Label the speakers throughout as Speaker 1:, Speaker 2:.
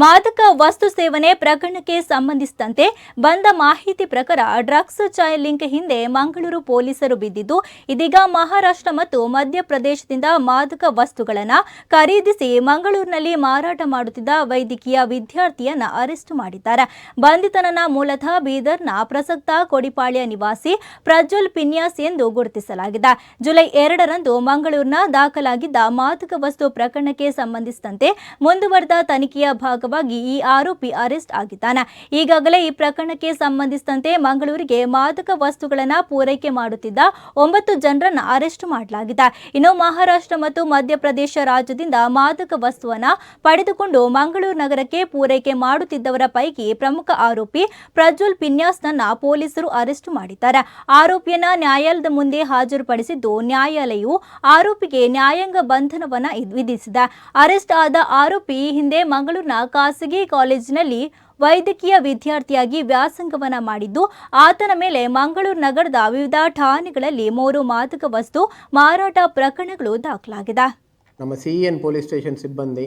Speaker 1: ಮಾದಕ ವಸ್ತು ಸೇವನೆ ಪ್ರಕರಣಕ್ಕೆ ಸಂಬಂಧಿಸಿದಂತೆ ಬಂದ ಮಾಹಿತಿ ಪ್ರಕಾರ ಡ್ರಗ್ಸ್ ಚಾಯ್ ಲಿಂಕ್ ಹಿಂದೆ ಮಂಗಳೂರು ಪೊಲೀಸರು ಬಿದ್ದಿದ್ದು, ಇದೀಗ ಮಹಾರಾಷ್ಟ್ರ ಮತ್ತು ಮಧ್ಯಪ್ರದೇಶದಿಂದ ಮಾದಕ ವಸ್ತುಗಳನ್ನು ಖರೀದಿಸಿ ಮಂಗಳೂರಿನಲ್ಲಿ ಮಾರಾಟ ಮಾಡುತ್ತಿದ್ದ ವೈದ್ಯಕೀಯ ವಿದ್ಯಾರ್ಥಿಯನ್ನ ಅರೆಸ್ಟ್ ಮಾಡಿದ್ದಾರೆ. ಬಂಧಿತನನ್ನ ಮೂಲತಃ ಬೀದರ್ನ ಪ್ರಸಕ್ತ ಕೊಡಿಪಾಳ್ಯ ನಿವಾಸಿ ಪ್ರಜ್ವಲ್ ಪಿನ್ಯಾಸ್ ಎಂದು ಗುರುತಿಸಲಾಗಿದೆ. ಜುಲೈ ಎರಡರಂದು ಮಂಗಳೂರಿನ ದಾಖಲಾಗಿದ್ದ ಮಾದಕ ವಸ್ತು ಪ್ರಕರಣಕ್ಕೆ ಸಂಬಂಧಿಸಿದಂತೆ ಮುಂದುವರೆದ ತನಿಖೆಯ ಭಾಗವಾಗಿ ಈ ಆರೋಪಿ ಅರೆಸ್ಟ್ ಆಗಿದ್ದಾನೆ. ಈಗಾಗಲೇ ಈ ಪ್ರಕರಣಕ್ಕೆ ಸಂಬಂಧಿಸಿದಂತೆ ಮಂಗಳೂರಿಗೆ ಮಾದಕ ವಸ್ತುಗಳನ್ನು ಪೂರೈಕೆ ಮಾಡುತ್ತಿದ್ದ ಒಂಬತ್ತು ಜನರನ್ನು ಅರೆಸ್ಟ್ ಮಾಡಲಾಗಿದೆ. ಇನ್ನು ಮಹಾರಾಷ್ಟ್ರ ಮತ್ತು ಮಧ್ಯಪ್ರದೇಶ ರಾಜ್ಯದಿಂದ ಮಾದಕ ವಸ್ತುವನ್ನ ಪಡೆದುಕೊಂಡು ಮಂಗಳೂರು ನಗರಕ್ಕೆ ಪೂರೈಕೆ ಮಾಡುತ್ತಿದ್ದವರ ಪೈಕಿ ಪ್ರಮುಖ ಆರೋಪಿ ಪ್ರಜ್ವಲ್ ಪಿನ್ಯಾಸ್ನನ್ನ ಪೊಲೀಸರು ಅರೆಸ್ಟ್ ಮಾಡಿದ್ದಾರೆ. ಆರೋಪಿಯನ್ನ ನ್ಯಾಯಾಲಯದ ಮುಂದೆ ಹಾಜರುಪಡಿಸಿದ್ದು, ನ್ಯಾಯಾಲಯವು ಆರೋಪಿಗೆ ನ್ಯಾಯಾಂಗ ಬಂಧನವನ್ನ ವಿಧಿಸಿದೆ. ಅರೆಸ್ಟ್ ಆದ ಆರೋಪಿ ಹಿಂದೆ ಮಂಗಳೂರಿನ ಖಾಸಗಿ ಕಾಲೇಜಿನಲ್ಲಿ ವೈದ್ಯಕೀಯ ವಿದ್ಯಾರ್ಥಿಯಾಗಿ ವ್ಯಾಸಂಗವನ್ನ ಮಾಡಿದ್ದು, ಆತನ ಮೇಲೆ ಮಂಗಳೂರು ನಗರದ ವಿವಿಧ ಠಾಣೆಗಳಲ್ಲಿ ಮೂರು ಮಾದಕ ವಸ್ತು ಮಾರಾಟ ಪ್ರಕರಣಗಳು ದಾಖಲಾಗಿದೆ.
Speaker 2: ನಮ್ಮ ಸಿ ಎನ್ ಪೊಲೀಸ್ ಸ್ಟೇಷನ್ ಸಿಬ್ಬಂದಿ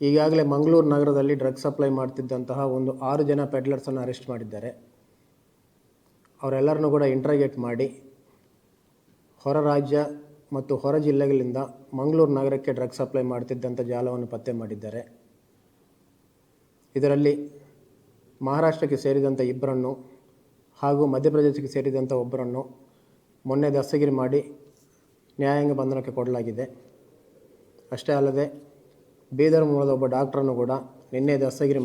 Speaker 2: ಈಗಾಗಲೇ ಮಂಗಳೂರು ನಗರದಲ್ಲಿ ಡ್ರಗ್ ಸಪ್ಲೈ ಮಾಡ್ತಿದ್ದಂತಹ ಒಂದು ಆರು ಜನ ಪೆಡ್ಲರ್ಸನ್ನು ಅರೆಸ್ಟ್ ಮಾಡಿದ್ದಾರೆ. ಅವರೆಲ್ಲರನ್ನೂ ಕೂಡ ಇಂಟ್ರಾಗೇಟ್ ಮಾಡಿ ಹೊರ ರಾಜ್ಯ ಮತ್ತು ಹೊರ ಜಿಲ್ಲೆಗಳಿಂದ ಮಂಗಳೂರು ನಗರಕ್ಕೆ ಡ್ರಗ್ ಸಪ್ಲೈ ಮಾಡ್ತಿದ್ದಂಥ ಜಾಲವನ್ನು ಪತ್ತೆ ಮಾಡಿದ್ದಾರೆ. ಇದರಲ್ಲಿ ಮಹಾರಾಷ್ಟ್ರಕ್ಕೆ ಸೇರಿದಂಥ ಇಬ್ಬರನ್ನು ಹಾಗೂ ಮಧ್ಯಪ್ರದೇಶಕ್ಕೆ ಸೇರಿದಂಥ ಒಬ್ಬರನ್ನು ಮೊನ್ನೆ ದಸ್ತಗಿರಿ ಮಾಡಿ ನ್ಯಾಯಾಂಗ ಬಂಧನಕ್ಕೆ ಕೊಡಲಾಗಿದೆ. ಅಷ್ಟೇ ಅಲ್ಲದೆ ಬೀದರ್ ಮೂಲದ ಒಬ್ಬ ಡಾಕ್ಟ್ರನ್ನು ಕೂಡ ನಿನ್ನೆ ದಸ್ತಗಿರಿ